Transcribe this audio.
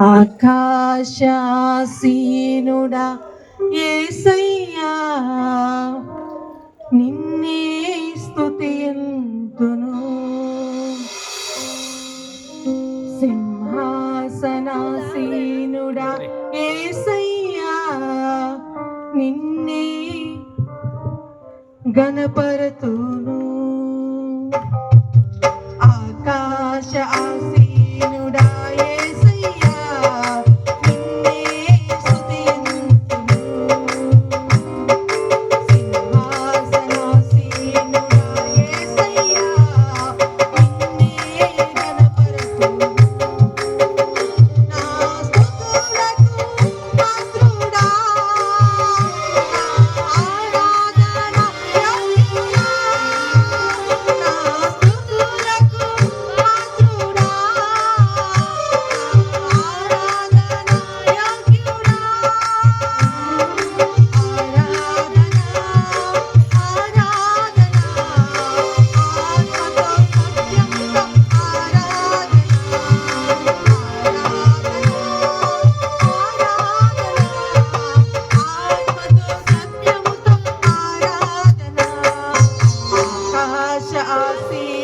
ఆకాశాసీనుడా ఏసయ్యా నిన్నే స్థుతి ఎంతును సింహాసనాసీనుడా ఏసయ్యా నిన్నే గణపరతును see.